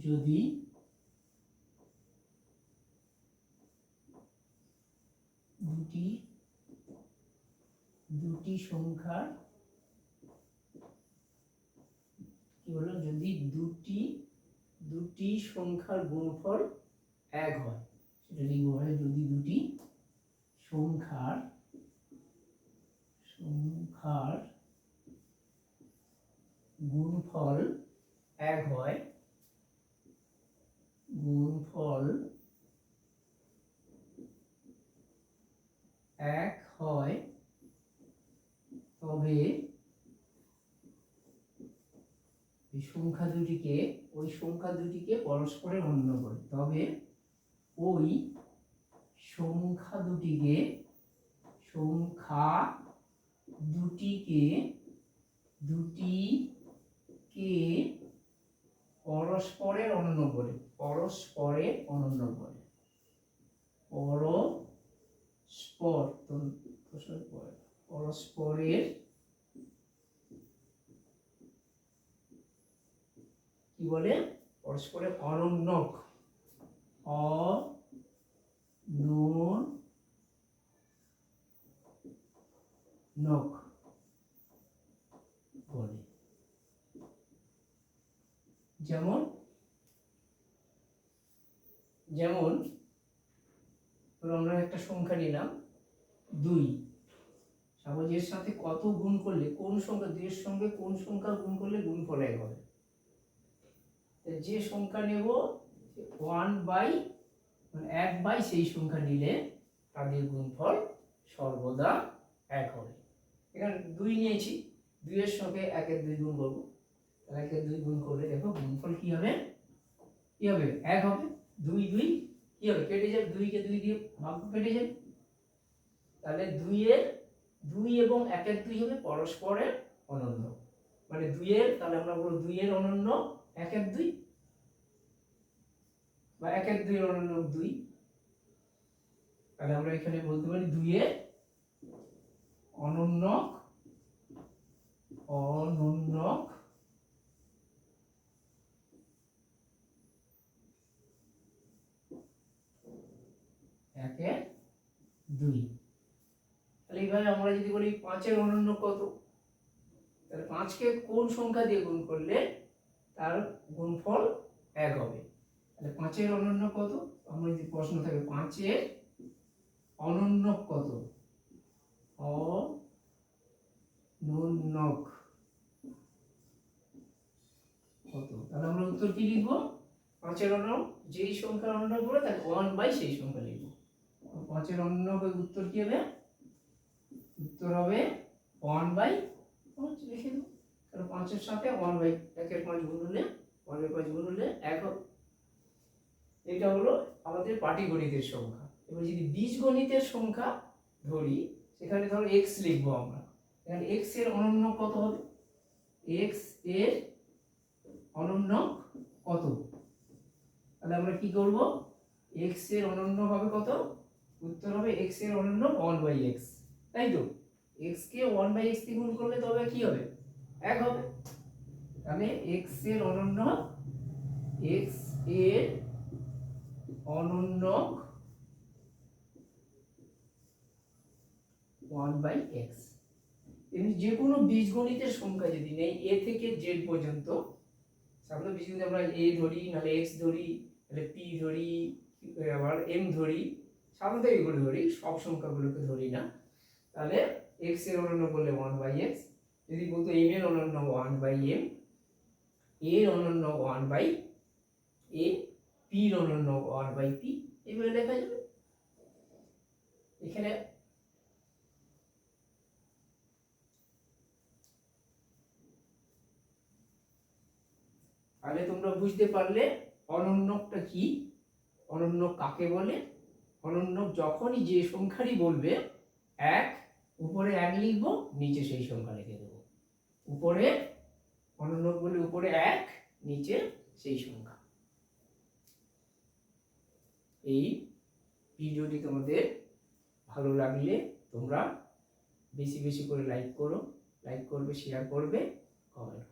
যদি দুটি দুটি সংখ্যার কি বললাম যদি দুটি দুটি সংখ্যার গুণফল এক হয়, সেটা লিখব হয় যদি দুটি সংখ্যার সংখ্যার গুণফল এক হয় গুণফল এক হয়, তবে এই সংখ্যা দুটিকে, ওই সংখ্যা দুটিকে পরস্পরের অন্য করে। তবে ওই সংখ্যা দুটিকে সংখ্যা দুটিকে দুটিকে পরস্পরের অনন্য করে পরস্পরের অনন্য করে। পরস্পর পরস্পরের কি বলে? পরস্পরের অনন্যক অনন্যক বলে। যেমন যেমন আমরা একটা সংখ্যা নিলাম দুই। সাপোজ এর সাথে কত গুণ করলে, কোন সংখ্যা দুইয়ের সঙ্গে কোন সংখ্যা গুণ করলে গুণফল এক হবে? যে সংখ্যা নেব ওয়ান বাই মানে এক বাই সেই সংখ্যা নিলে তাদের গুণফল সর্বদা এক হবে। এখানে দুই নিয়েছি, দুইয়ের সঙ্গে একের দুই গুণ করব। তাহলে একের দুই গুণ করলে দেখো গুণফল কি হবে? কি হবে? এক হবে। দুই দুই, কি হবে? কেটে যাবে। দুইকে দুই দিয়ে ভাগ কেটে যাবে। তাহলে দুইয়ের দুই এবং একের দুই হবে পরস্পরের অনন্য। মানে দুইয়ের, তাহলে আমরা বলব দুইয়ের অনন্য এক একের দুই বা এক একের দুই অনন্য দুই। তাহলে আমরা এখানে বলতে পারি দুইয়ের অনন্যক অনন্যক একের দুই। তাহলে এইভাবে আমরা যদি বলি পাঁচের অনন্য কত? তাহলে পাঁচকে কোন সংখ্যা দিয়ে গুণ করলে তার গুণফল এক হবে? তাহলে পাঁচের অনন্য কত? আমরা যদি প্রশ্ন থাকে, পাঁচের অনন্য কত? অনন্যক। কত? তাহলে আমরা উত্তর কি লিখব? পাঁচের অন্য যেই সংখ্যার অনন্য করে তাকে ওয়ান বাই সেই সংখ্যা পাঁচের অন্য উত্তর কি হবে? উত্তর হবে ওয়ান বাই পাঁচ, লিখে দেবো তাহলে পাঁচের সাথে ওয়ান বাই একের পাঁচ গুণ হলে ওয়ান বাই পাঁচ গুণ হলে এক এটা হলো আমাদের পাটিগণিতের সংখ্যা। এবার যদি বীজগণিতের সংখ্যা ধরি, সেখানে ধরো এক্স লিখব আমরা। এখানে এক্সের অনন্য কত হবে? এক্সের অনন্য কত? তাহলে আমরা কি করব? এক্সের অনন্য হবে কত? উত্তর হবে এক্সের অনন্য ওয়ান বাই এক্স তাই তো? এক্স কে ওয়ান বাই এক্স দিয়ে গুণ করলে তবে কি হবে? এক হবে। তাহলে এক্সের অনন্য এক্সের অনন্য ওয়ান বাই এক্স এমনি যে কোনো বীজগণিতের সংখ্যা যদি নেই, এ থেকে জেড পর্যন্ত, সাধারণত বীজগণিত আমরা এ ধরি, নাহলে এক্স ধরি, নাহলে পি ধরি, আবার এম ধরি সাধারণত এগুলো ধরি, সব সংখ্যাগুলোকে ধরি না। তাহলে এক্সের অনন্য বললে ওয়ান বাই এক্স যদি বলতো এম এর অনন্য ওয়ান বাই এম এর অনন্য ওয়ান বাই এ পির অনন্য ওয়ান বাই পি এভাবে লেখা যাবে। এখানে তাহলে তোমরা বুঝতে পারলে অনন্যকটা কি? অনন্য কাকে বলে? অনন্য যখনই যে সংখ্যারই বলবে, এক, উপরে এক লিখব, নিচে সেই সংখ্যা লিখে দেবো। উপরে, অনন্য বলে উপরে এক, নিচে সেই সংখ্যা। এই ভিডিওটি তোমাদের ভালো লাগলে তোমরা বেশি বেশি করে লাইক করো লাইক করবে শেয়ার করবে কমেন্ট